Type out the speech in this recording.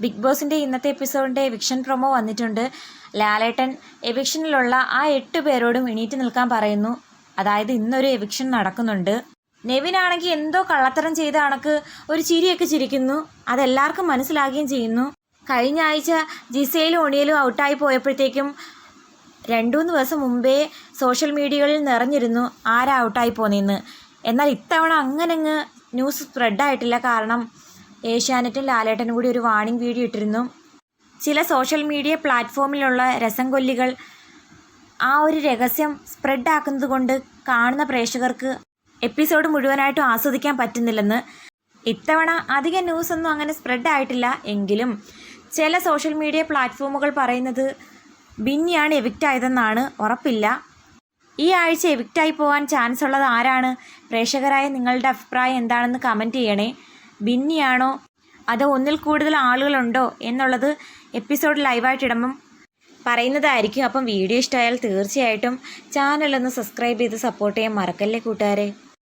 Big ബോസിന്റെ ഇന്നത്തെ എപ്പിസോഡിന്റെ eviction promo വന്നിട്ടുണ്ട്. ലാലേട്ടൻ എവിക്ഷനിലുള്ള ആ എട്ട് പേരോടും എണീറ്റ് നിൽക്കാൻ പറയുന്നു. അതായത് ഇന്നൊരു എവിക്ഷൻ നടക്കുന്നുണ്ട്. നെവിനാണെങ്കിൽ എന്തോ കള്ളത്തരം ചെയ്ത കണക്ക് ഒരു ചിരിയൊക്കെ ചിരിക്കുന്നു. അതെല്ലാവർക്കും മനസ്സിലാകുകയും ചെയ്യുന്നു. കഴിഞ്ഞ ആഴ്ച ജിസയിലും ഒണിയലും ഔട്ടായി പോയപ്പോഴത്തേക്കും രണ്ടുമൂന്ന് ദിവസം മുമ്പേ സോഷ്യൽ മീഡിയകളിൽ നിറഞ്ഞിരുന്നു ആരാ ഔട്ടായി പോന്നിന്ന്. എന്നാൽ ഇത്തവണ അങ്ങനങ്ങ് ന്യൂസ് സ്പ്രെഡായിട്ടില്ല. കാരണം ഏഷ്യാനെറ്റും ലാലേട്ടനും കൂടി ഒരു വാണിംഗ് വീഡിയോ ഇട്ടിരുന്നു. ചില സോഷ്യൽ മീഡിയ പ്ലാറ്റ്ഫോമിലുള്ള രസം കൊല്ലികൾ ആ ഒരു രഹസ്യം സ്പ്രെഡ് ആക്കുന്നത് കൊണ്ട് കാണുന്ന പ്രേക്ഷകർക്ക് എപ്പിസോഡ് മുഴുവനായിട്ടും ആസ്വദിക്കാൻ പറ്റുന്നില്ലെന്ന്. ഇത്തവണ അധിക ന്യൂസ് ഒന്നും അങ്ങനെ സ്പ്രെഡ് ആയിട്ടില്ല. എങ്കിലും ചില സോഷ്യൽ മീഡിയ പ്ലാറ്റ്ഫോമുകൾ പറയുന്നത് ബിന്നിയാണ് എവിക്റ്റ് ആയതെന്നാണ് ഉറപ്പില്ല. ഈ ആഴ്ച എവിക്റ്റായി പോകാൻ ചാൻസ് ഉള്ളത് ആരാണ്? പ്രേക്ഷകരായ നിങ്ങളുടെ അഭിപ്രായം എന്താണെന്ന് കമന്റ് ചെയ്യണേ. ബിന്നിയാണോ? അതോ ഒന്നിൽ കൂടുതൽ ആളുകളുണ്ടോ എന്നുള്ളത് എപ്പിസോഡ് ലൈവായിട്ട് ഇടുമ്പം പറയുന്നതായിരിക്കും. അപ്പം വീഡിയോ ഇഷ്ടമായാൽ തീർച്ചയായിട്ടും ചാനലൊന്ന് സബ്സ്ക്രൈബ് ചെയ്ത് സപ്പോർട്ട് ചെയ്യാൻ മറക്കല്ലേ കൂട്ടുകാരെ?